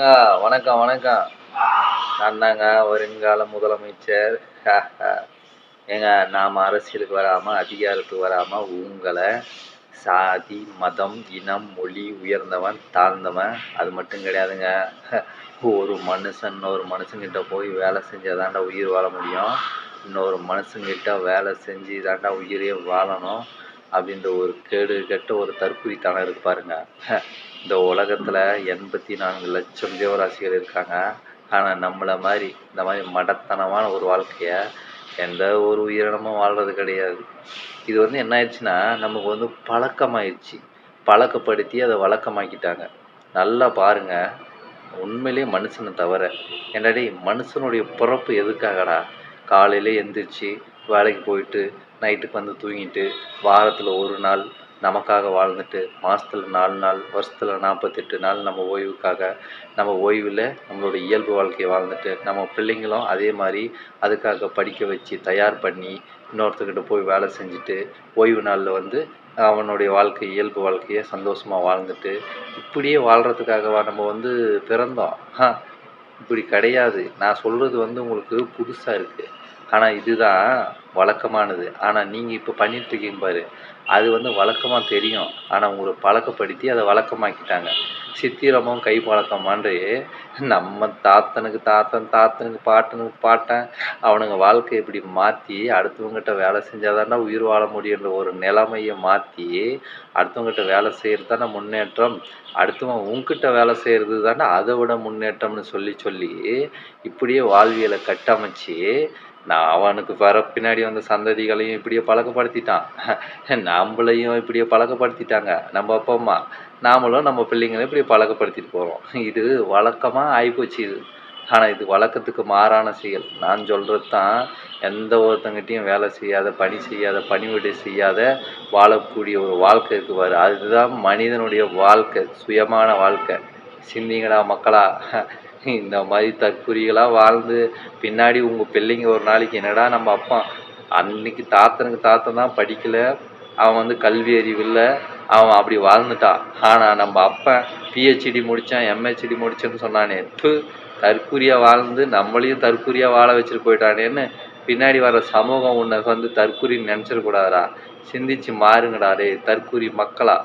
வணக்கங்க வணக்கம் வணக்கம். நான் தாங்க வருங்கால முதலமைச்சர். ஏங்க நாம் அரசியலுக்கு வராமல் அதிகாரத்துக்கு வராமல் உங்களை சாதி மதம் இனம் மொழி உயர்ந்தவன் தாழ்ந்தவன் அது மட்டும் கிடையாதுங்க. ஒரு மனுஷன் இன்னொரு மனுஷங்கிட்ட போய் வேலை செஞ்சால் தாண்டா உயிர் வாழ முடியும். இன்னொரு மனுஷங்கிட்ட வேலை செஞ்சு தாண்டா உயிரே வாழணும். அப்படின்ற ஒரு கேடு கெட்ட ஒரு தற்குறித்தனம் இருக்கு பாருங்க. இந்த உலகத்தில் எண்பத்தி நான்கு லட்சம் ஜீவராசிகள் இருக்காங்க. ஆனால் நம்மளை மாதிரி இந்த மாதிரி மடத்தனமான ஒரு வாழ்க்கையை எந்த ஒரு உயிரினமும் வாழ்கிறது கிடையாது. இது வந்து என்ன ஆயிடுச்சுன்னா நமக்கு வந்து பழக்கமாயிடுச்சு. பழக்கப்படுத்தி அதை வழக்கமாக்கிட்டாங்க. நல்லா பாருங்க. உண்மையிலேயே மனுஷனை தவிர என்னடி மனுஷனுடைய பிறப்பு எதுக்காகடா? காலையில் எந்திரிச்சு வேலைக்கு போயிட்டு நைட்டுக்கு வந்து தூங்கிட்டு வாரத்தில் ஒரு நாள் நமக்காக வாழ்ந்துட்டு மாதத்தில் நாலு நாள் வருஷத்தில் நாற்பத்தெட்டு நாள் நம்ம ஓய்வுக்காக நம்ம ஓய்வில் நம்மளோட இயல்பு வாழ்க்கையை வாழ்ந்துட்டு நம்ம பிள்ளைங்களும் அதே மாதிரி அதுக்காக படிக்க வச்சு தயார் பண்ணி இன்னொருத்தர்கிட்ட போய் வேலை செஞ்சுட்டு ஓய்வு நாளில் வந்து அவனுடைய வாழ்க்கை இயல்பு வாழ்க்கையை சந்தோஷமாக வாழ்ந்துட்டு இப்படியே வாழ்கிறதுக்காகவா நம்ம வந்து பிறந்தோம். இப்படி கிடையாது. நான் சொல்கிறது வந்து உங்களுக்கு புதுசாக இருக்குது ஆனால் இதுதான் வழக்கமானது. ஆனால் நீங்கள் இப்போ பண்ணிகிட்ருக்கீங்க பாரு. அது வந்து வழக்கமாக தெரியும். ஆனால் உங்களை பழக்கப்படுத்தி அதை வழக்கமாக்கிட்டாங்க. சித்திரமும் கை பழக்கமான்றே நம்ம தாத்தனுக்கு தாத்தன் தாத்தனுக்கு பாட்டனுக்கு பாட்டன் அவனுங்க வாழ்க்கையை இப்படி மாற்றி அடுத்தவங்ககிட்ட வேலை செஞ்சால் தானே உயிர் வாழ முடியுன்ற ஒரு நிலைமையை மாற்றி அடுத்தவங்ககிட்ட வேலை செய்கிறது தானே முன்னேற்றம் அடுத்தவன் உங்ககிட்ட வேலை செய்கிறது தானே அதை விட முன்னேற்றம்னு சொல்லி சொல்லி இப்படியே வாழ்வியலை கட்டமைச்சு நான் அவனுக்கு வர பின்னாடி வந்த சந்ததிகளையும் இப்படியே பழக்கப்படுத்திட்டான். நம்மளையும் இப்படியே பழக்கப்படுத்திட்டாங்க. நம்ம அப்பா அம்மா. நாமளும் நம்ம பிள்ளைங்களும் இப்படி பழக்கப்படுத்திட்டு போகிறோம் இது வழக்கமாக ஆகிப்போச்சு இது. ஆனால் இது வழக்கத்துக்கு மாறான செயல். நான் சொல்கிறது தான் எந்த ஒருத்தங்கிட்டையும் வேலை செய்யாத பணி செய்யாத பணிவிடை செய்யாத வாழக்கூடிய ஒரு வாழ்க்கை இருக்குவார் அதுதான் மனிதனுடைய வாழ்க்கை சுயமான வாழ்க்கை. சிந்திங்கடா மக்களா. இந்த மாதிரி தற்குறிகளாக வாழ்ந்து பின்னாடி உங்கள் பிள்ளைங்க ஒரு நாளைக்கு என்னடா நம்ம அப்பா? அன்னைக்கு தாத்தனுக்கு தாத்தன் தான் படிக்கலை. அவன் வந்து கல்வி அறிவு இல்லை. அவன் அப்படி வாழ்ந்துட்டான் ஆனால் நம்ம அப்பன் பிஹெச்டி முடித்தான் எம்ஹெச்டி முடிச்சேன்னு சொன்னானே. இப்போ தற்கூரியாக வாழ்ந்து நம்மளையும் தற்குறியாக வாழ வச்சுட்டு போயிட்டானேன்னு பின்னாடி வர சமூகம் உன்னை வந்து தற்குறின்னு நினச்சிடக்கூடாதுடா. சிந்திச்சு மாறுங்கடா டே தற்கூரி மக்களா.